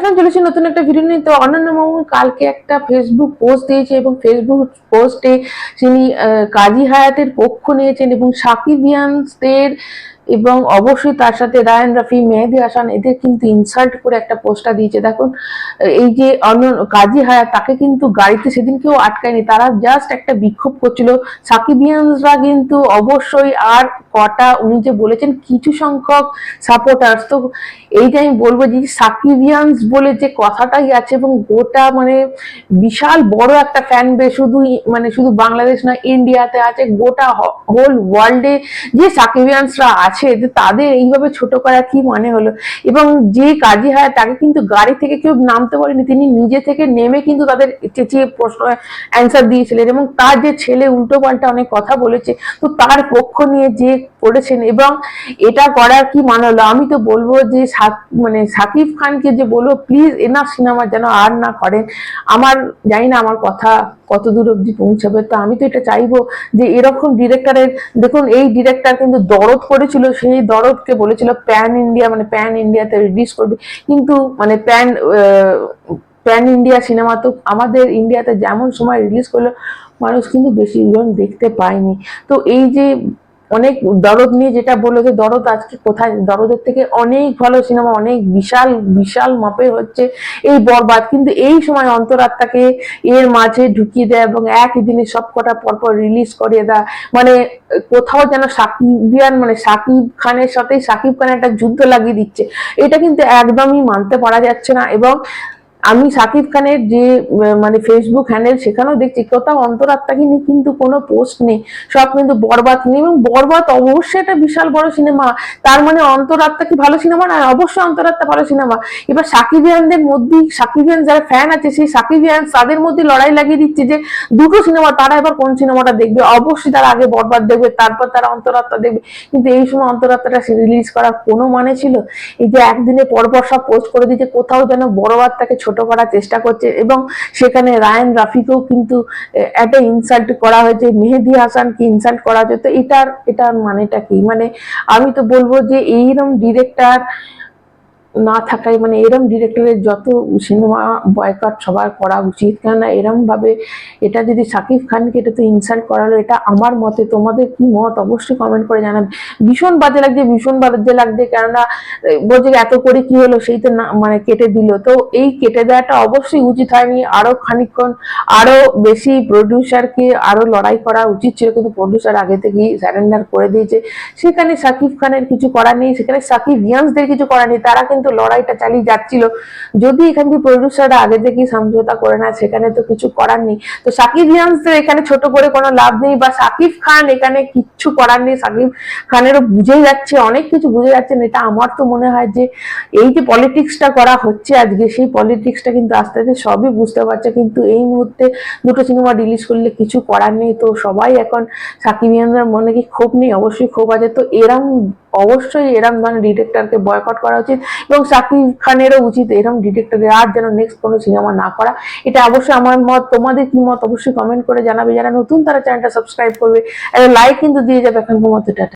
Friend চলেছে নতুন একটা ভিডিও নিয়ে। তো অনন্য মামুন কালকে একটা ফেসবুক পোস্ট দিয়েছে এবং ফেসবুক পোস্টে তিনি কাজী হায়াতের পক্ষ নিয়েছেন এবং সাকিবিয়ানসদের এবং অবশ্যই তার সাথে রায়ান রাফি, মেহেদি হাসান, এদের কিন্তু ইনসাল্ট করে একটা পোস্টটা দিয়েছে। দেখুন, এই যে অন্য কাজী হায়াত, তাকে কিন্তু গাড়িতে সেদিন কেউ আটকায়নি। তারা জাস্ট একটা বিক্ষোভ করছিল। সাকিবিয়ানসরা কিন্তু অবশ্যই আর কটা, উনি যে বলেছেন, কিছু সংখ্যক সাপোর্টার্স তো এইটা আমি বলব যে সাকিবিয়ানস বলে যে কথাটাই আছে এবং গোটা মানে বিশাল বড় একটা ফ্যান বেস শুধু মানে শুধু বাংলাদেশ না ইন্ডিয়াতে আছে। গোটা হোল ওয়ার্ল্ডে যে সাকিবিয়ানসরা আছে যে তাদের এইভাবে ছোট করা কি মানে হলো? এবং যে কাজী হয় তাকে কিন্তু গাড়ি থেকে কেউ নামতে পারেনি তিনি নিজে থেকে নেমে কিন্তু তাদের চেঁচিয়ে প্রশ্ন অ্যান্সার দিয়েছিলেন এবং তার যে ছেলে উল্টো পাল্টা অনেক কথা বলেছে, তো তার পক্ষ নিয়ে যে করেছেন এবং এটা করার কি মানে হলো? আমি তো বলব যে মানে সাকিব খানকে যে বলব প্লিজ এনাফ সিনেমা যেন আর না করেন। আমার, জানি না আমার কথা কত দূর অব্দি পৌঁছাবে, তো আমি তো এটা চাইব যে এরকম ডিরেক্টরের দেখুন, এই ডিরেক্টর কিন্তু দরদ করেছিল সেই দরদকে বলেছিল প্যান ইন্ডিয়া মানে প্যান ইন্ডিয়াতে রিলিজ করবে। কিন্তু মানে প্যান প্যান ইন্ডিয়া সিনেমা তো আমাদের ইন্ডিয়াতে যেমন সময় রিলিজ করল, মানুষ কিন্তু বেশি দেখতে পায়নি। তো এই যে অনেক দরদ নিয়ে যেটা বলল যে, দরদ আজকে কোথায়? দরদের থেকে অনেক ভালো সিনেমা, অনেক বিশাল বিশাল মাপের হচ্ছে এই বরবাদ। কিন্তু এই সময় অন্তরাত্মাকে এর মাঝে ঢুকিয়ে দেয় এবং একই দিনে সব কটা পরপর রিলিজ করিয়ে দেয়। মানে কোথাও যেন সাকিবিয়ান মানে সাকিব খানের সাথে সাকিব খান একটা যুদ্ধ লাগিয়ে দিচ্ছে। এটা কিন্তু একদমই মানতে পারা যাচ্ছে না এবং আমি সাকিব খানের যে মানে ফেসবুক হ্যান্ডেল সেখানেও দেখছি, কোথাও অন্তরাত্মাকে নিয়ে কিন্তু কোনো পোস্ট নেই। সব কিন্তু বরবাদ নিয়ে এবং বরবাদ অবশ্যই একটা বিশাল বড় সিনেমা তার মানে অন্তরাত্মা কি ভালো সিনেমা না? অবশ্যই অন্তরাত্মা ভালো সিনেমা এবার সাকিবিয়ানদের মধ্যে সাকিবিয়ান যারা ফ্যান আছে, সেই সাকিবিয়ান তাদের মধ্যে লড়াই লাগিয়ে দিচ্ছে যে, দুটো সিনেমা তারা এবার কোন সিনেমাটা দেখবে? অবশ্যই তারা আগে বরবাদ দেখবে, তারপর তারা অন্তরাত্মা দেখবে। কিন্তু এই সময় অন্তরাত্মাটা রিলিজ করার কোনো মানে ছিল? এই যে একদিনে পরপর সব পোস্ট করে দিচ্ছে কোথাও যেন বড়বাদটাকে ছোট করার চেষ্টা করছে এবং সেখানে রায়ান রাফিকেও কিন্তু একটা ইনসাল্ট করা হয়েছে, মেহেদি হাসানকে ইনসাল্ট করা হয়েছে। তো এটার এটার মানেটা কি? মানে আমি তো বলব যে এইরকম ডিরেক্টর না থাকাই মানে এরম ডিরেক্টরের যত সিনেমা বয়কট সবার করা উচিত। কেননা এরম ভাবে এটা যদি সাকিব খানকে এটা তো ইনসাল্ট করালো, এটা আমার মতে। তোমাদের কি মত? অবশ্যই কমেন্ট করে জানাবে। ভীষণ বাজে লাগছে, ভীষণ বাজে লাগছে, কেননা বলছে এত করে কি হলো, সেই তো না মানে কেটে দিল। তো এই কেটে দেওয়াটা অবশ্যই উচিত হয়নি। আরও খানিকক্ষণ আরও বেশি প্রডিউসারকে আরও লড়াই করা উচিত ছিল, কিন্তু প্রডিউসার আগে থেকেই স্যারেন্ডার করে দিয়েছে। সেখানে সাকিব খানের কিছু করার নেই, সেখানে সাকিব ইয়ান্সদের কিছু করার নেই, তারা কিন্তু লড়াইটা চালিয়ে যাচ্ছিল। যদি এখান থেকে প্রডিউসাররা আগে থেকেই সমঝোতা করে না সেখানে তো কিছু করার নেই। তো সাকিব ইয়ান্সদের এখানে ছোট করে কোনো লাভ নেই বা সাকিব খান এখানে কিচ্ছু করার নেই। সাকিব খানেরও বুঝে যাচ্ছে, অনেক কিছু বুঝে যাচ্ছেন। এটা আমার তো মনে হয় যে এই যে পলিটিক্সটা করা হচ্ছে আজকে, সেই পলিটিক্সটা কিন্তু আস্তে আস্তে সবই বুঝতে পারছে। কিন্তু এই মুহূর্তে দুটো সিনেমা রিলিজ করলে কিছু করার নেই। তো সবাই এখন সাকিব সাকিবিয়ানদের মনে কি ক্ষোভ নেই? অবশ্যই ক্ষোভ আছে। তো এরম অবশ্যই এরম ধরনের ডিরেক্টরকে বয়কট করা উচিত এবং সাকিব খানেরও উচিত এরম ডিরেক্টরের আর যেন নেক্সট কোনো সিনেমা না করা। এটা অবশ্যই আমার মত। তোমাদের কি মত? অবশ্যই কমেন্ট করে জানাবে। যারা নতুন, তারা চ্যানেলটা সাবস্ক্রাইব করবে। লাইক কিন্তু দিয়ে যাবে। এখন মতো